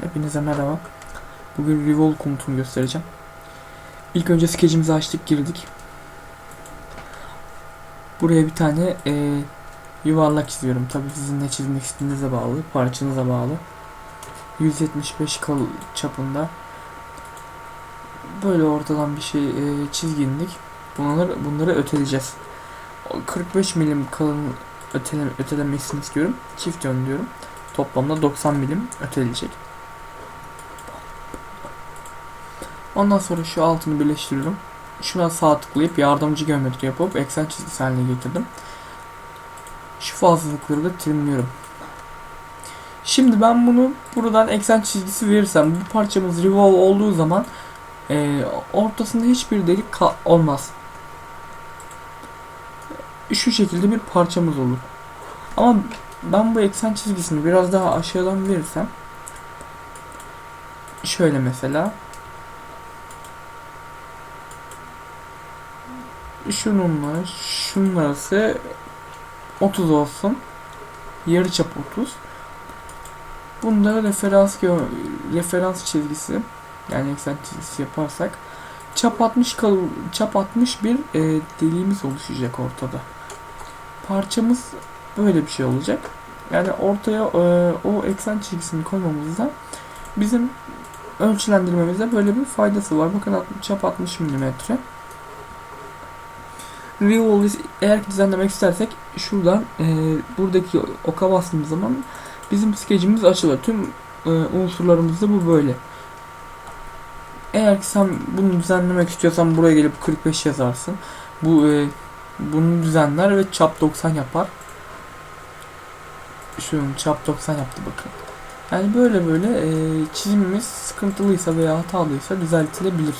Hepinize merhaba. Bugün Revolve komutunu göstereceğim. İlk önce skecimizi açtık girdik. Buraya bir tane e, yuvarlak çiziyorum. Tabi sizin ne çizmek istediğinize bağlı, parçanıza bağlı. 175 kal çapında. Böyle ortadan bir şey e, çizginlik. Bunları bunları öteleyeceğiz. O 45 milim kalın ötele, ötelemesini istiyorum. Çift yön diyorum. Toplamda 90 milim öteleyecek. Ondan sonra şu altını birleştiriyorum. Şuna sağ tıklayıp yardımcı geometri yapıp eksen çizgisi haline getirdim. Şu fazlalıkları da trimliyorum. Şimdi ben bunu buradan eksen çizgisi verirsem bu parçamız revolve olduğu zaman e, ortasında hiçbir delik olmaz. Şu şekilde bir parçamız olur. Ama ben bu eksen çizgisini biraz daha aşağıdan verirsem şöyle mesela şununla şunun arası 30 olsun. Yarıçap 30. Bunda referans referans çizgisi yani eksen çizgisi yaparsak çap 60 kal çap 60 bir e, deliğimiz oluşacak ortada. Parçamız böyle bir şey olacak. Yani ortaya e, o eksen çizgisini koymamızda bizim ölçülendirmemizde böyle bir faydası var. Bakın çap 60 milimetre. Revolve eğer düzenlemek istersek şuradan e, buradaki oka bastığımız zaman bizim skecimiz açılır. Tüm e, unsurlarımızda bu böyle. Eğer ki sen bunu düzenlemek istiyorsan buraya gelip 45 yazarsın. Bu e, bunu düzenler ve çap 90 yapar. Şu çap 90 yaptı bakın. Yani böyle böyle e, çizimimiz sıkıntılıysa veya hatalıysa düzeltilebilir.